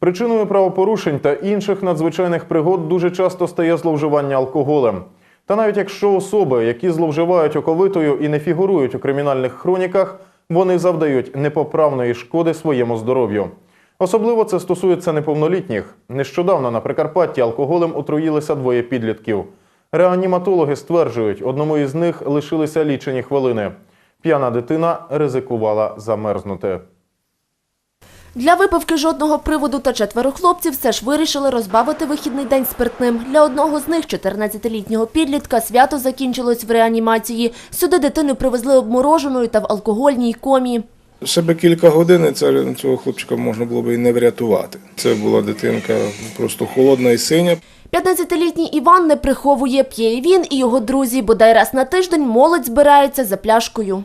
Причиною правопорушень та інших надзвичайних пригод дуже часто стає зловживання алкоголем. Та навіть якщо особи, які зловживають оковитою і не фігурують у кримінальних хроніках, вони завдають непоправної шкоди своєму здоров'ю. Особливо це стосується неповнолітніх. Нещодавно на Прикарпатті алкоголем отруїлися двоє підлітків. Реаніматологи стверджують, одному із них лишилися лічені хвилини. П'яна дитина ризикувала замерзнути. Для випивки жодного приводу та четверо хлопців все ж вирішили розбавити вихідний день спиртним. Для одного з них, 14-літнього підлітка, свято закінчилось в реанімації. Сюди дитину привезли обмороженою та в алкогольній комі. Ще би кілька годин це- цього хлопчика можна було б і не врятувати. Це була дитинка просто холодна і синя. 15-літній Іван не приховує, п'є і він і його друзі. Бодай раз на тиждень молодь збирається за пляшкою.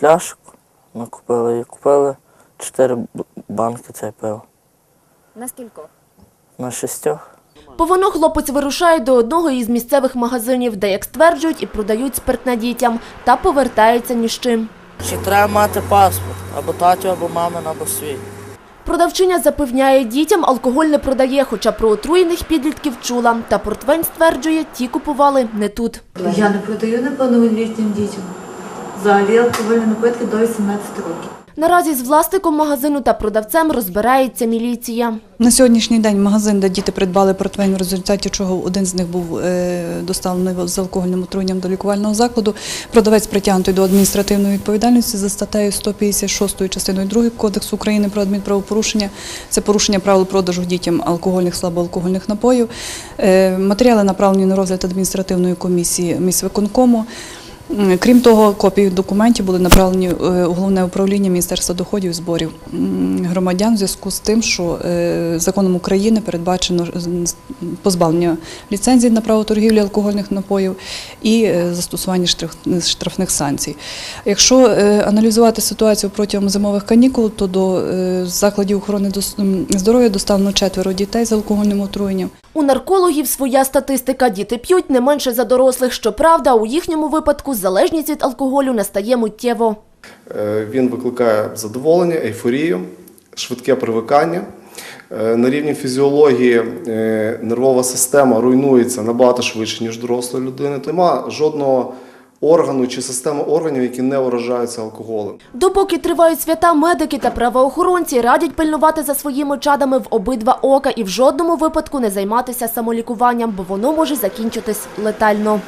Пляшку ми купили і купили чотири б- банки цей пива. На скількох? На шістьох. По воно хлопець вирушає до одного із місцевих магазинів, де, як стверджують, і продають спиртне дітям, та повертається ні з чим. Чи треба мати паспорт або татю, або мамин, або свій. Продавчиня запевняє, дітям алкоголь не продає, хоча про отруєних підлітків чула. Та портвень стверджує, ті купували не тут. Я не продаю неповнолітнім дітям. Взагалі алкогольні напитки до 18 років. Наразі з власником магазину та продавцем розбирається міліція. На сьогоднішній день магазин, де діти придбали портвейн, в результаті чого один з них був е, доставлений з алкогольним отруєнням до лікувального закладу. Продавець притягнутий до адміністративної відповідальності за статтею 156 частиною 2 Кодексу України про адмінправопорушення. Це порушення правил продажу дітям алкогольних слабоалкогольних напоїв. Е, Матеріали направлені на розгляд адміністративної комісії міськвиконкому. Крім того, копії документів були направлені е, у головне управління Міністерства доходів і зборів громадян в зв'язку з тим, що е, законом України передбачено позбавлення ліцензії на право торгівлі алкогольних напоїв і е, застосування штраф- штрафних санкцій. Якщо аналізувати ситуацію протягом зимових канікул, то до закладів охорони здоров'я доставлено четверо дітей з алкогольним отруєнням. У наркологів своя статистика. Діти п'ють не менше за дорослих. Щоправда, у їхньому випадку залежність від алкоголю настає миттєво. Е, Він викликає задоволення, ейфорію, швидке привикання. Е, На рівні фізіології е, нервова система руйнується набагато швидше, ніж дорослої людини. Нема жодного органу чи системи органів, які не вражаються алкоголем. Допоки тривають свята, медики та правоохоронці радять пильнувати за своїми чадами в обидва ока і в жодному випадку не займатися самолікуванням, бо воно може закінчитись летально.